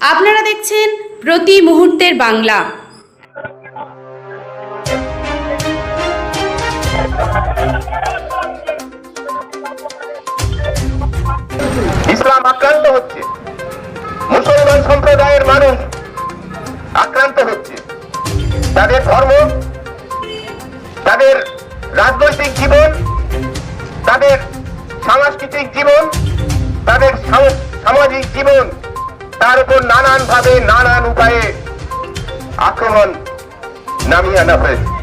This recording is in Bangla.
দেখছেন প্রতি মুহূর্তের বাংলা। ইসলাম আক্রান্ত হচ্ছে। মুসলমান সম্প্রদায়ের মানুষ আক্রান্ত হচ্ছে। তাদের ধর্ম, তাদের রাজনৈতিক জীবন, তাদের সাংস্কৃতিক জীবন, তাদের সাম- সামাজিক জীবন তার উপর নানান ভাবে নানান উপায়ে আক্রমণ নামিয়ে আনা হয়েছে।